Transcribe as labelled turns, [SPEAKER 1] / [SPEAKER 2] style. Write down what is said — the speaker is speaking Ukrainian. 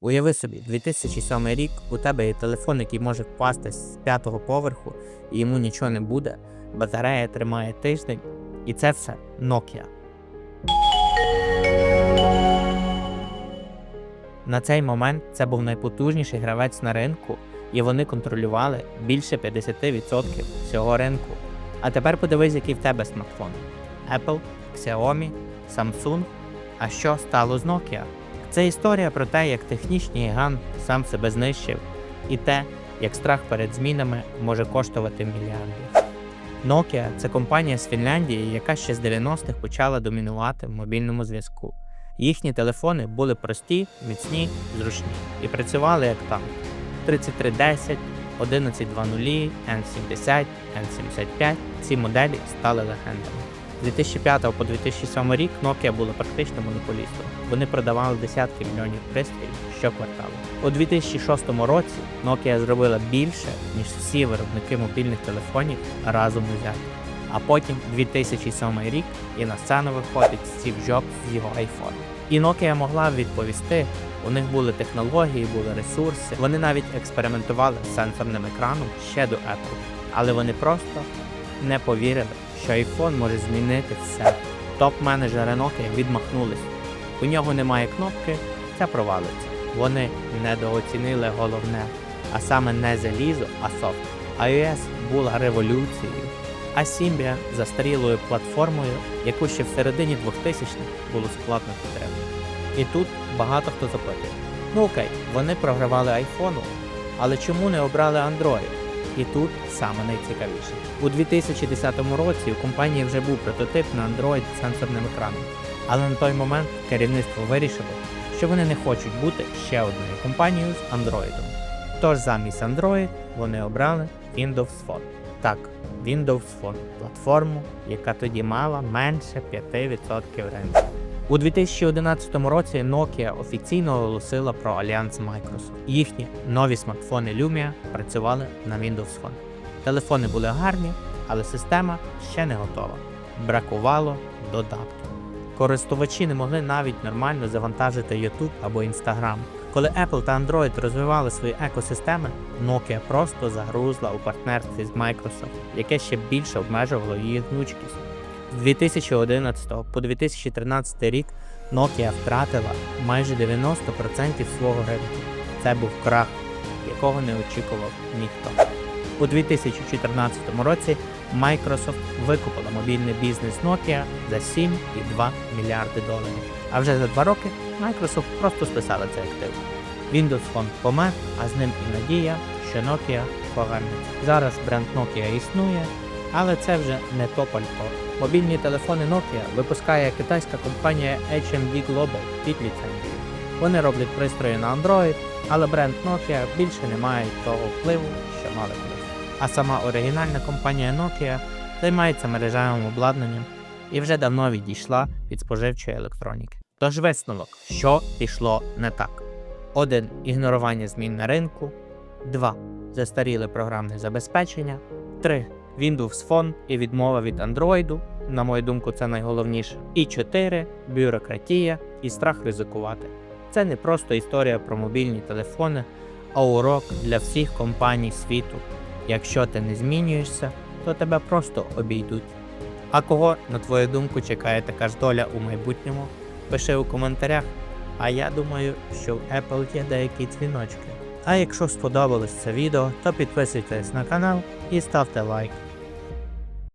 [SPEAKER 1] Уяви собі, 2007 рік у тебе є телефон, який може впасти з п'ятого поверху, і йому нічого не буде. Батарея тримає тиждень, і це все Nokia. На цей момент це був найпотужніший гравець на ринку, і вони контролювали більше 50% всього ринку. А тепер подивись, який в тебе смартфон: Apple, Xiaomi, Samsung. А що стало з Nokia? Це історія про те, як технічний гігант сам себе знищив, і те, як страх перед змінами може коштувати мільярди. Nokia це компанія з Фінляндії, яка ще з 90-х почала домінувати в мобільному зв'язку. Їхні телефони були прості, міцні, зручні і працювали як танк. 3310, 1120, N70, N75 ці моделі стали легендами. З 2005 по 2007 рік Nokia була практично монополістом. Вони продавали десятки мільйонів пристроїв щокварталу. У 2006 році Nokia зробила більше, ніж всі виробники мобільних телефонів разом узяті. А потім 2007 рік і на сцену виходить Стів Джобс з його iPhone. І Nokia могла відповісти. У них були технології, були ресурси. Вони навіть експериментували з сенсорним екраном ще до Apple. Але вони просто не повірили, що iPhone може змінити все. Топ-менеджери Nokia відмахнулись. У нього немає кнопки, це провалиться. Вони недооцінили головне, а саме не залізо, а софт. iOS була революцією, а Symbian застарілою платформою, яку ще в середині 2000-х було складно підтримати. І тут багато хто запитує: ну окей, вони програвали айфону, але чому не обрали Android? І тут саме найцікавіше. У 2010 році у компанії вже був прототип на Android з сенсорним екраном. Але на той момент керівництво вирішило, що вони не хочуть бути ще одною компанією з Android. Тож замість Android вони обрали Windows Phone. Так, Windows Phone платформу, яка тоді мала менше 5% ринку. У 2011 році Nokia офіційно оголосила про альянс Microsoft. Їхні нові смартфони Lumia працювали на Windows Phone. Телефони були гарні, але система ще не готова. Бракувало додатків. Користувачі не могли навіть нормально завантажити YouTube або Instagram. Коли Apple та Android розвивали свої екосистеми, Nokia просто загрузла у партнерстві з Microsoft, яке ще більше обмежувало її гнучкість. З 2011 по 2013 рік Nokia втратила майже 90% свого ринку. Це був крах, якого не очікував ніхто. У 2014 році Microsoft викупила мобільний бізнес Nokia за 7,2 мільярди доларів. А вже за два роки Microsoft просто списала цей актив. Windows Phone помер, а з ним і надія, що Nokia повернеться. Зараз бренд Nokia існує, але це вже не то пальто. Мобільні телефони Nokia випускає китайська компанія HMD Global під ліцензією. Вони роблять пристрої на Android, але бренд Nokia більше не має того впливу, що мали колись. А сама оригінальна компанія Nokia займається мережевим обладнанням і вже давно відійшла від споживчої електроніки. Тож висновок, що пішло не так: 1. Ігнорування змін на ринку, 2. Застаріле програмне забезпечення, 3. Windows Phone і відмова від Android, на мою думку, це найголовніше. І 4. Бюрократія і страх ризикувати. Це не просто історія про мобільні телефони, а урок для всіх компаній світу. Якщо ти не змінюєшся, то тебе просто обійдуть. А кого, на твою думку, чекає така ж доля у майбутньому? Пиши у коментарях. А я думаю, що в Apple є деякі дзвіночки. А якщо сподобалось це відео, то підписуйтесь на канал і ставте лайк.